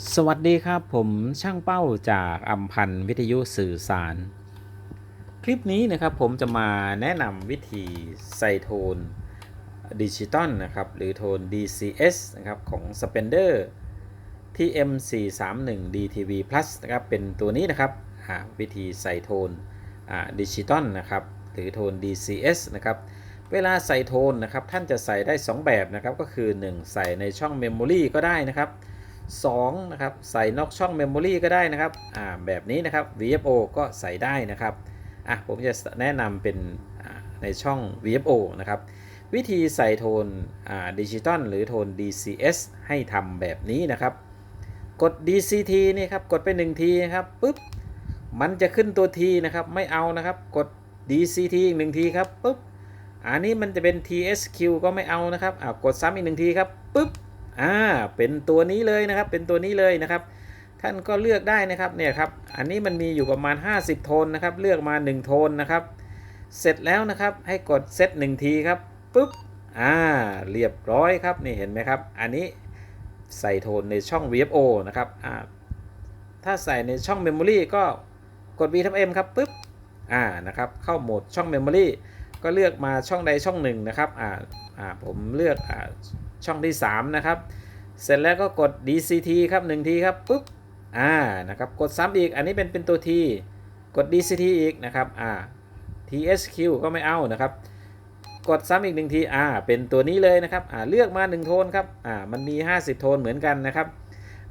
สวัสดีครับผมช่างเป้าจากอัมพันธ์วิทยุสื่อสาร คลิปนี้นะครับผมจะมาแนะนำวิธีใส่โทนดิจิตอลนะครับ หรือโทน DCS นะครับของ Spender TM431 DTV Plus นะครับเป็นตัวนี้นะครับวิธีใส่โทนดิจิตอลนะครับหรือโทน DCS นะครับเวลาใส่โทนนะครับท่านจะใส่ได้ 2 แบบนะครับก็คือ 1 ใส่ในช่อง Memory ก็ได้นะครับ 2นะครับใส่นอกช่อง Memory ก็ได้นะครับอ่าแบบนี้นะครับ VFO ก็ใส่ได้นะครับอะผมจะแนะนำเป็นในช่อง VFO นะครับวิธีใส่โทนดิจิตอลหรือโทน DCS ให้ทำแบบนี้นะครับ กด DCT นี่ครับกดไป 1 ทีนะครับปุ๊บมันจะขึ้นตัว T นะครับไม่เอานะครับกด DCT อีกหนึ่งทีครับปุ๊บอันนี้มันจะเป็น TSQ ก็ไม่เอานะครับอ่ากดซ้ำอีกหนึ่งทีครับปุ๊บ อ่าเป็นตัวนี้เลยนะครับ เป็นตัวนี้เลยนะครับ ท่านก็เลือกได้นะครับเนี่ยครับ อันนี้มันมีอยู่ประมาณ 50 โทนนะครับ เลือกมา 1 โทนนะครับ เสร็จแล้วนะครับให้กดเซตหนึ่งทีครับปุ๊บอ่าเรียบร้อยครับนี่เห็นไหมครับ อันนี้ใส่โทนในช่อง VFO นะครับอ่าถ้าใส่ในช่อง Memory ก็กด V ทับ M ครับปุ๊บอ่านะครับเข้าโหมดช่อง Memory ก็เลือกมาช่องใดช่องหนึ่งนะครับอ่าอ่าผมเลือกอ่าช่องที่ 3 นะครับ เสร็จแล้วก็กด DCT ครับ1ทีครับปุ๊บอ่านะครับกดซ้ำอีกอันนี้เป็นเป็นตัว T กด DCT อีกนะครับอ่า TSQ ก็ไม่เอานะครับ กดซ้ำอีกหนึ่งทีอ่าเป็นตัวนี้เลยนะครับอ่าเลือกมา 1 โทนครับอ่ามันมี 50 โทนเหมือนกันนะครับ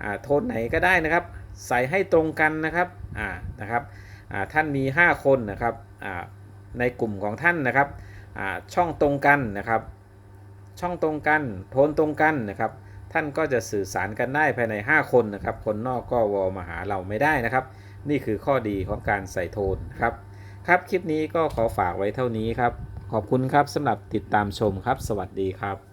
อ่าโทนไหนก็ได้นะครับ ใส่ให้ตรงกันนะครับอ่านะครับอ่าท่านมี 5 คนนะครับอ่า ในกลุ่มของท่านนะครับช่องตรงกันนะครับ ช่องตรงกันโทนตรงกันนะครับ ท่านก็จะสื่อสารกันได้ภายใน 5 คนนะครับ คนนอกก็วอลมาหาเราไม่ได้นะครับ นี่คือข้อดีของการใส่โทนครับครับคลิปนี้ก็ขอฝากไว้เท่านี้ครับ ขอบคุณครับสำหรับติดตามชมครับ สวัสดีครับ